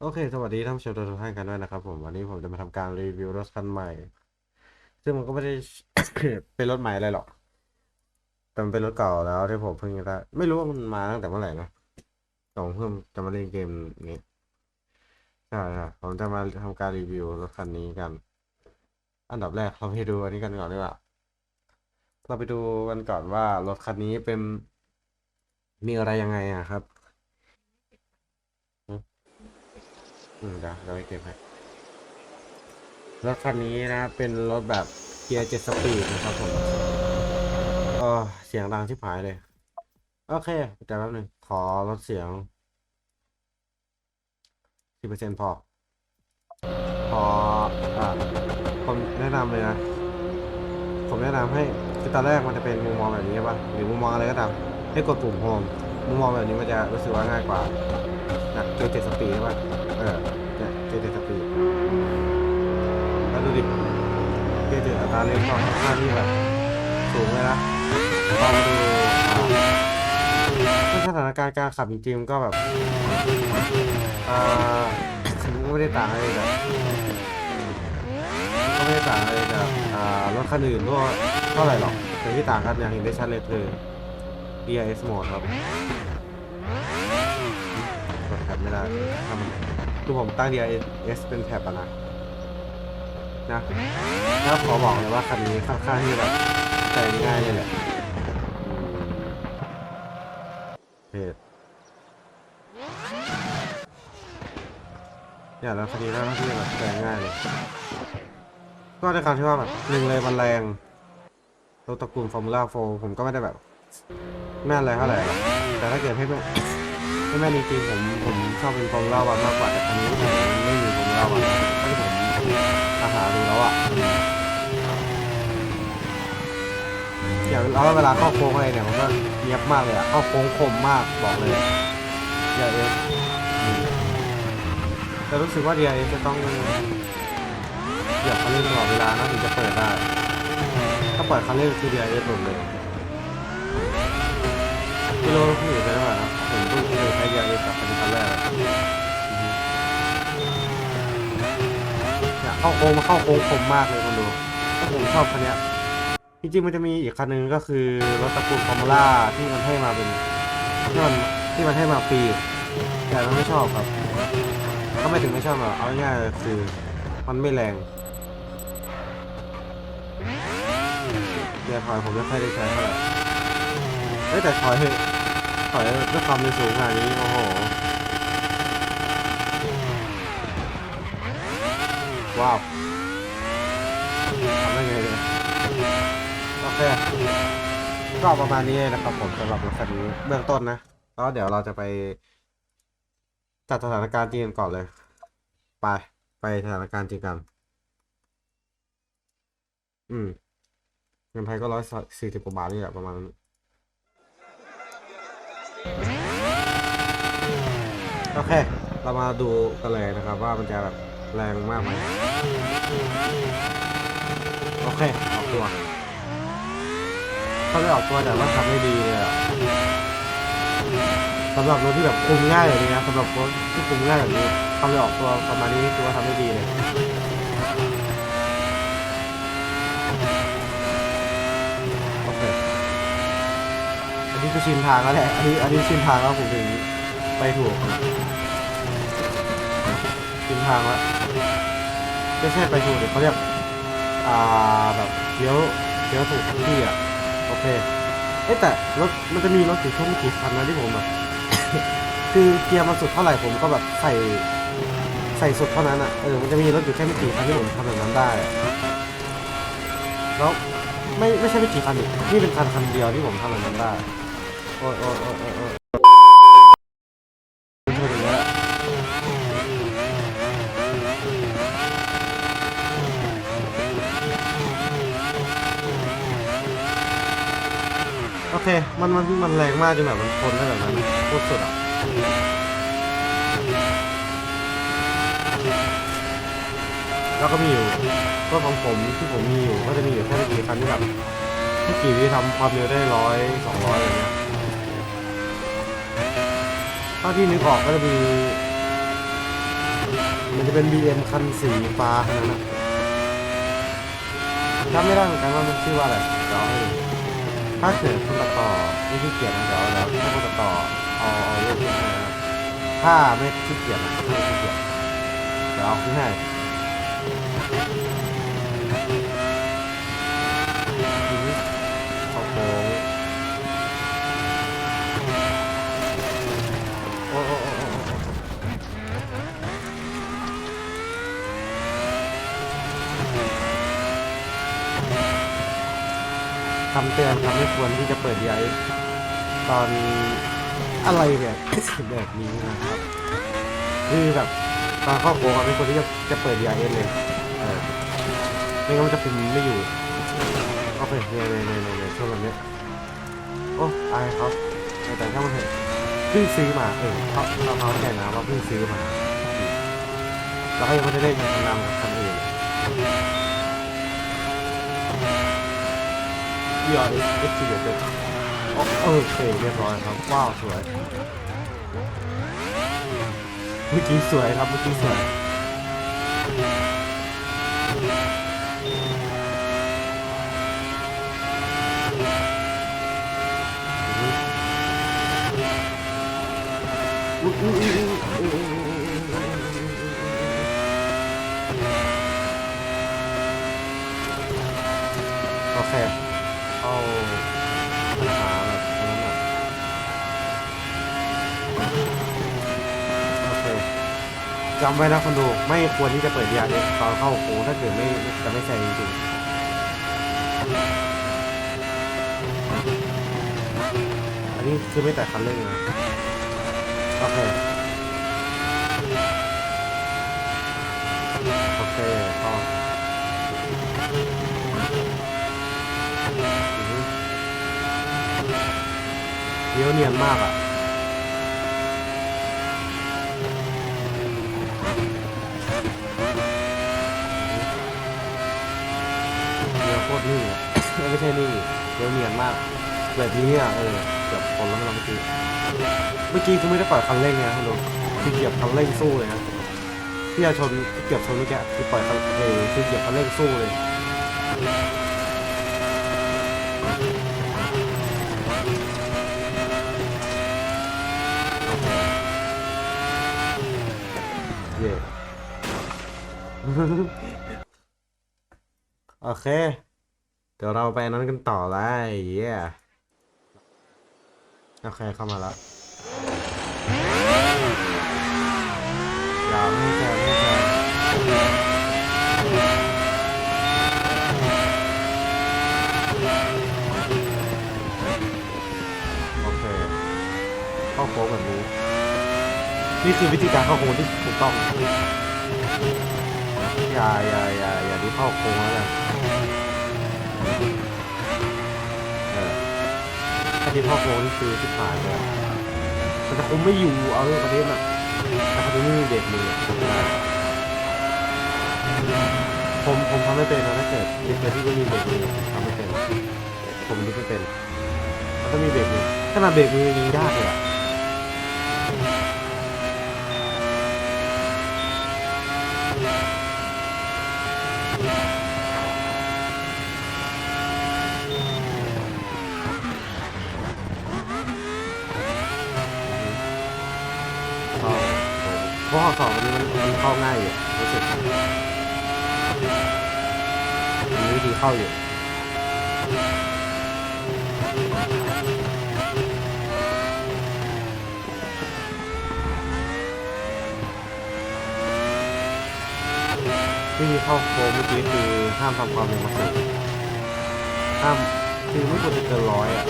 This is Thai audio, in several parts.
โอเค สวัสดีท่านผู้ชมทุกท่านกันด้วยนะครับผมวันนี้ผมจะมาทำการรีวิวรถคันใหม่ ซึ่งมันก็ไม่ได้ เป็นรถใหม่อะไรหรอกแต่มันเป็นรถเก่าแล้วที่ผมเพิ่งได้ไม่รู้ว่ามันมาตั้งแต่เมื่อไหร่นะแต่ผมเพิ่งจะมาเล่นเกมนี้ใช่ครับผมจะมาทำการรีวิวรถคันนี้กัน อันดับแรกเราไปดูอันนี้กันก่อนดีกว่าเราไปดูกันก่อนว่ารถคันนี้เป็นมีอะไรยังไงอะครับ อืมเดี๋ยวเราไปเก็บให้รถคันนี้นะ เป็นรถแบบเกียร์เจ็ดสปีดนะครับผมเออเสียงดังชิบหายเลย โอเคแต่แป๊บหนึ่งขอลดเสียงสิบเปอร์เซ็นต์พอ พออะผมแนะนำเลยนะ ผมแนะนำให้คือตอนแรกมันจะเป็นมุมมองแบบนี้ใช่ะหรือมุมมองอะไรก็ตามให้กดปุ่มโฮมมุมมองแบบนี้มันจะรู้สึกว่าง่ายกว่า นะเกียร์เจ็ดสปีดใช่ป่ะเออเนี่ยเกียร์เจ็ดสปีดแล้วดูดิเกียร์เจ็ดอัตราเร่งก็ค่อนข้างที่แบบสูงเลยนะพอมาดูอ่าสถานการณ์การขับจริงๆก็แบบอ่าก็ไม่ได้ต่างอะไรแบบก็ไม่ได้ต่างอะไรจากอ่ารถคันอื่นทั่วเท่าไหร่หรอกแต่ที่ต่างกันอย่างเห็นได้ชัดเลยคือ DRS mode ครับกดแท็บ ไม่ได้ทำคือผมตั้ง DRS เป็นแท็บอะนะนะแล้วขอบอกเลยว่าคันนี้ค่อนข้างที่แบบใจง่ายเลยแหละเพจเนี่ยแล้วคันนี้แล้วที่แบบแรงง่ายเลย ก็ในการที่ว่าแบบหนึ่งเลยมันแรงรถตระกูลฟอร์มูล่าโฟผมก็ไม่ได้แบบแม่นอะไรเท่าไหร่แต่ถ้าเกิดให้ แม่ให้แม่จริงๆผมผมชอบเป็นฟอร์มูล่าวันมากกว่าแต่คันนี้มันไม่มีฟอร์มูล่าวันที่ผมอาหาดูแล้วอะอย่างแล้วเวลาเข้าโค้งอะไรเนี่ยมันก็เนียบมากเลยอะเข้าโค้งคมมากบอกเลยอย่าเองแต่รู้สึกว่า DIS จะต้องเหยียบคันเร่งตลอดเวลานะถึงจะเปิดได้ถ้าปล่อยคันเร่งคือ DIS หมดเลยกิโลพี่อยู่ไปเท่าไหร่นะผมเพิ่งเคยใช้ DIS กับคันนี้คันแรกอะ เข้าโค้งมาเข้าโค้งคมมากเลยคนดูถ้าผมชอบคันนี้จริงๆมันจะมีอีกคันหนึ่งก็คือรถตระกูลฟอร์มูล่าที่มันให้มาเป็นที่มันที่มันให้มาฟรีแต่เราไม่ชอบครับถ้าไม่ถึงไม่ชอบหรอะเอาง่ายๆคือมันไม่แรงเกียร์ถอยผมไม่ค่อยได้ใช้เท่าไหร่แต่ถอยถอะถอยด้วยความเร็วสูงขนาดนี้โอ้โห ว้าวทำได้ไงเนี่ยโอเคก็ประมาณนี้นะครับผมสำหรับรถคันนี้เบื้องต้นนะแล้วเดี๋ยวเราจะไปจัดสถานการณ์จริงกันก่อนเลย ไปไปสถานการณ์จริงกัน อืมเงินไทยก็ร้อยสี่สิบกว่าบาทนี่แหละประมาณนั้นโอเค เรามาดูกันเลยนะครับว่ามันจะแบบ แรงมากไหมโอเค ออกตัวถ้าไม่ออกตัวแต่ว่าทำได้ดีเลยอะสำหรับรถที่แบบคุมง่ายแบบนี้นะสำหรับรถที่คุมง่ายแบบนี้ทำให้ออกตัวประมาณนี้คือว่าทำได้ดีเลยโอเคอันนี้คือชินทางแล้วแหละอันนี้อันนี้ชินทางแล้วผมถึงไปถูก ชินทางแล้วไม่ใช่ไปถูกเดี๋ยวเขาเรียก อ่าแบบเลี้ยวเลี้ยวถูกที่อะ โอเค เอ๊ะแต่รถมันจะมีรถอยู่แค่ไม่กี่คันนะที่ผมแบบคือเกียร์มันสุดเท่าไหร่ผมก็แบบใส่ใส่สุดเท่านั้นอะ เออ มันจะมีรถอยู่แค่ไม่กี่คันที่ผมทำแบบนั้นได้ แล้วไม่ไม่ใช่ไม่กี่คันอีกนี่เป็นคันคันเดียวที่ผมทำแบบนั้นได้ โอ้ยโอ้ยโอ้ยโอ้ยโอ้ยชนอย่างเงี้ยแหละโอเค มันมันมันแรงมากจนแบบมันทนได้แบบนั้นโคตรสุดอะแล้วก็มีอยู่รถของผมที่ผมมีอยู่ก็จะมีอยู่แค่ไม่กี่คันที่แบบที่กี่วิทำความเร็วได้ร้อยสองร้อยอะไรเงี้ยถ้าที่นึกออกก็จะมีมันจะเป็น BM คันสีฟ้าคันนั้นนะจำไม่ได้เหมือนกันว่ามันชื่อว่าอะไรเดี๋ยวให้ถ้าเกิดคุณตัดต่อ ไม่ขี้เกียจนะเดี๋ยวเดี๋ยวถ้าคุณตัดต่อเอาเอารูปขึ้นให้นะถ้าไม่ขี้เกียจนะถ้าไม่ขี้เกียจเดี๋ยวเอาที่ให้ทีนี้เอาโค้งโอ้โอ้โอ้โอ้โอ้ คำเตือนครับไม่ควรที่จะเปิด DI ตอนอะไรแบบ แบบนี้นะครับคือแบบตอนเข้าโค้งครับไม่ควรที่จะจะเปิด DI เลยเออไม่งั้นมันจะคุมไม่อยู่โอเคเนี่ยเนี่ยเนี่ยเนี่ยเนี่ยช่วงแบบเนี้ยโอ้อายครับแต่ถ้ามันเถอะเพิ่งซื้อมาเออเขาเขาเขาแก่นะว่าเพิ่งซื้อมาแล้วก็ยังไม่ได้เล่นกับคันำกับคนอื่น ยอดเอ็กซ์เด็ดโอเคเรียบร้อยครับ ว้าว สวย เมื่อกี้สวยครับ เมื่อกี้สวยอุ๊ยอุ๊ยอุ๊ยอุ๊ยอุ๊ยอุ๊ยอุ๊ยโอเค เอาปัญหาแบบนั้นอะโอเคจำไว้นะคนดูไม่ควรที่จะเปิด DRX ตอนเข้าโค้งถ้าเกิดไม่จะไม่แซงจริงๆอันนี้คือไม่แตะคันเร่งนะโอเคโอเคพอเลี้ยวเนียนมากอะ ตรนิ่ไม่ใช่นิ่เลี้ยวเนียนมากแบบนี้อะเออเกือบคนแล้วไม่ลองเมื่อกี้เมื่อกี้คือไม่ได้ปล่อยคันเร่งไงคุณดูคือเหยียบคันเร่งสู้เลยนะที่จะชนเกือบชนเมื่อกี้คือปล่อยคันเออคือเหยียบคันเร่งสู้เลยเย่โอเค เดี๋ยวเราไปนั้นกันต่อเลยเย่โอเคเข้ามาแล้วอย่าไม่แซงไม่แซงโอเค เข้าโค้งแบบนี้ นี่คือวิธีการเข้าโค้งที่ถูกต้องอย่าอย่าอย่าอย่าที่เข้าโค้งแล้วกันาที่พ่อโกนี่คือที่ผ่านเลยอะมันจะคุมไม่อยู่เอาเรื่องประเด็นอะแต่คันนี้ไม่มีเบรกมือผมผมทำไม่เป็นนะถ้าเกิดมีเกิดที่ไม่มีเบรกมือทำไม่เป็นผมนึกไม่เป็นต้องมีเบรกมือขนาดเบรกมือยิงยากเลยอะเข้าเพราะข้อสอบวันนี้ มันมันเข้าง่ายอยู่รู้สึกมีวิธีเข้าอยู่ที่เข้าโค้งเมื่อกี้คือห้ามทำความเร็วมาสูงห้ามคือไม่ควรจะเกินร้อยอะ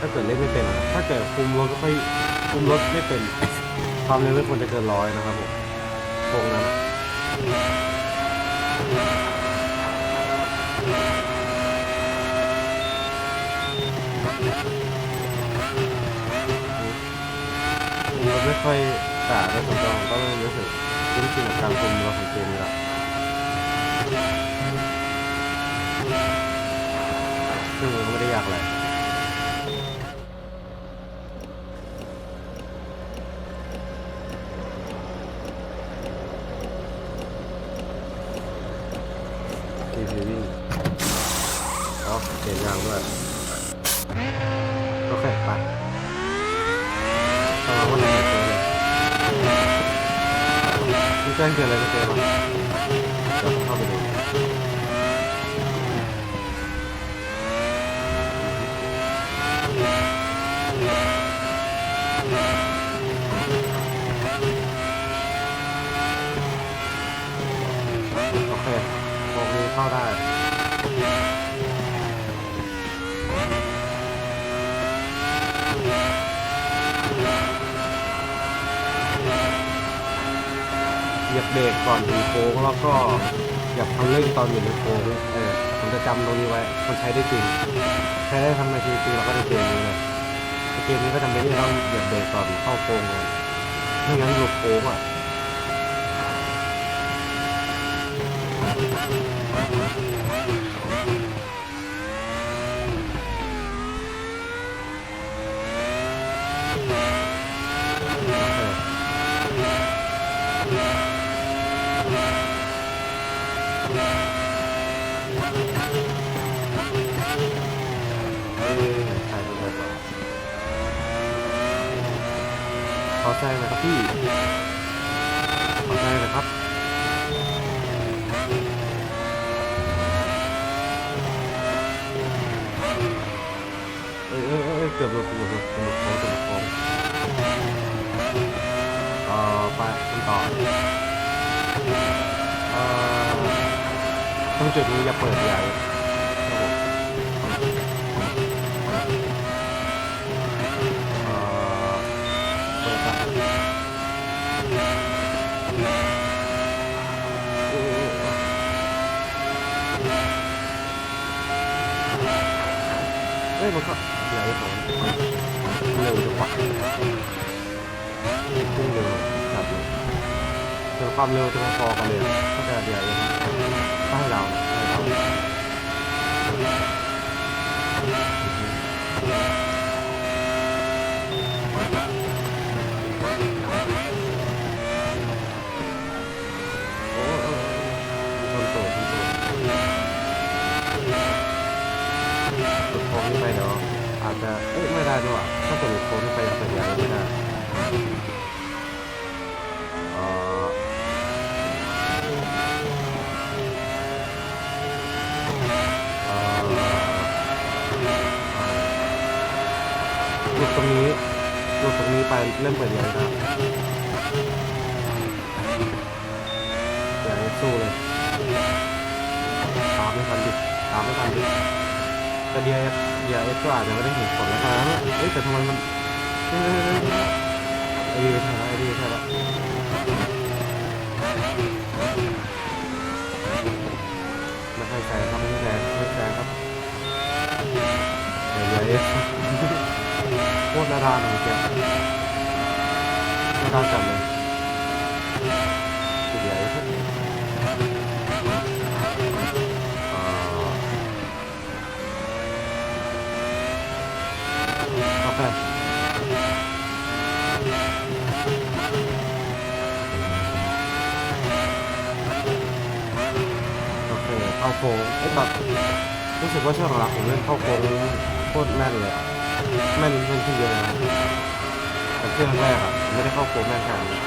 ถ้าเกิดเล่นไม่เป็น ถ้าเกิดคุมรถก็ค่อยคุมรถไม่เป็น ความเร็วไม่ควรจะเกินร้อยนะครับผมโค้งนั้นอะคุมรถ ไม่ค่อยกะได้สมต้องก็รู้สึกคุ้นชินกับการคุมรถของเกมนี้ละซึ่งมันก็ไม่ได้ยากอะไร พีวิ่งอ๋อเปลี่ยนยางด้วยโอเคไปกำลังว่าอะไรเจอเลยมีแจ้งเกิดอะไรจะเจอบ้างเดี๋ยวเข้าไปดูโอเคโอเคเข้าได้เหยียบเบรกก่อนถึงโค้งแล้วก็เหยียบคันเร่งตอนอยู่ในโค้งเออผมจะจำตรงนี้ไว้มันใช้ได้จริงใช้ได้ทั้งในชีวิตจริงแล้วก็ในเกมนี้เลยเกมนี้ก็จำเป็นที่จะต้องเหยียบเบรกก่อนเข้าโค้งเลยไม่งั้นหลุดโค้งอะ เอ้ยใครเป็นแบบขอแซงหนะครับพี่ขอแซงหนะครับเอ้ยเอ้ยเอ้ยเกือบหลุดเกือบหลุดเกือบหลุดโค้งเกือบหลุดโค้งเอ่อไปต่ออตรง จุดนี้อย่าเปิดใหญ่เอ้ยมันก็ใหญ่ของเร็วจังวะพุ่งเร็วจัดเลยเดี๋ยวความเร็วจะพอๆกันเลยก็จะเดียวเองก็ ให้เราให้เราโอ้โอ้มีคนโตมีคนหลุดโค้งนี้ไปเดี๋ยวอาจจะเอ้ยไม่ได้ด้วยถ้าเกิดโค้งไปยังเป็นยังไม่ได้เอ่อ เอ่อหลุด ตรงนี้หลุดตรงนี้ไปเริ่มเปิดเลยครับอย่าให้สู้เลยตามไม่ทันดิตามไม่ทันดิแต่เดียเดียเอสก็อาจจะไม่ได้เห็นผลแล้วนะเอ้ยแต่ทำไมมันเอ้ยเอ้ยเอ้ยเอ้ยไอ้ดีใช่แล้วไอ้ดีใช่แล้ว โคตรน่าทานเลยเจ้าน่าทาจัดเลยเดี๋ยวเอฟอ่าโอเคโอเคเข้าโค้งเอ้แบบรู้สึกว่าช่วงหลังผมเล่นเข้าโค้งโคตรแม่นเลยอะ แม่นแม่นขึ้นเยอะเลยนะแต่เครื่องแรกอะไม่ได้เข้าโค้งแม่นขนาดนี้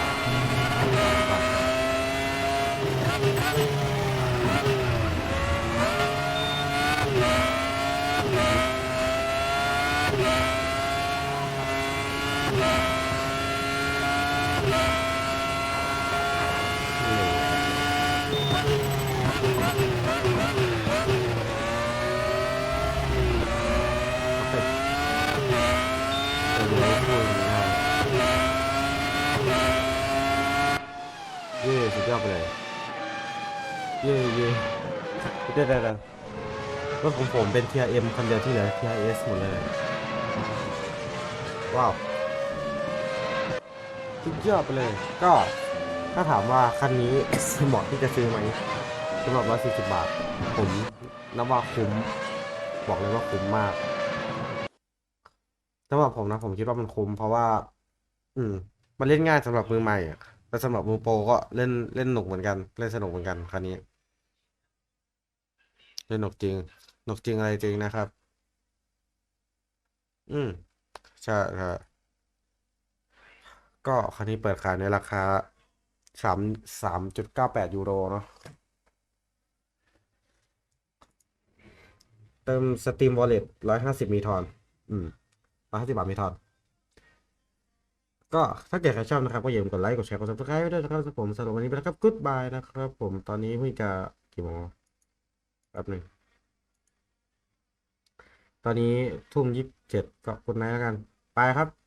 โอเคเดี๋ยวเดี๋ยวพูดอย่างนี้ได้เย่สุดยอดไปเลย เย่เย่เดี๋ยวเดี๋ยวรถของผมเป็น TRM คันเดียวที่เหลือ TRS หมดเลย ว้าวสุดยอดไปเลย ก็ถ้าถามว่าคันนี้ เหมาะที่จะซื้อไหมสำหรับ 140 บาท ผมนับว่าคุ้ม บอกเลยว่าคุ้มมากสำหรับผมนะ ผมคิดว่ามันคุ้มเพราะว่า อืม มันเล่นง่ายสำหรับมือใหม่อะแต่สำหรับมือโปรก็เล่นเล่นหนุกเหมือนกัน เล่นสนุกเหมือนกันคันนี้ สนุกจริงนกจริงอะไรจริงนะครับ อืม ใช่ใช่ก็คันนี้เปิดขายในราคาสามสามจุดเก้าแปดยูโรเนาะเติมสตรีมวอลเล็ตร้อยห้าสิบมีทอน อืมร้อยห้าสิบบาทมีทอน ก็ถ้าเกิดใครชอบนะครับ ก็อย่าลืมกดไลค์ กดแชร์ กด subscribe ไว้ด้วยนะครับผมสำหรับวันนี้ไปแล้วครับ goodbye นะครับผม ตอนนี้เพิ่งจะกี่โมง ป๊บหนึ่งตอนนี้ทุ่มยี่สิบเจ็ดก็กดไลค์แล้วกัน ไปครับ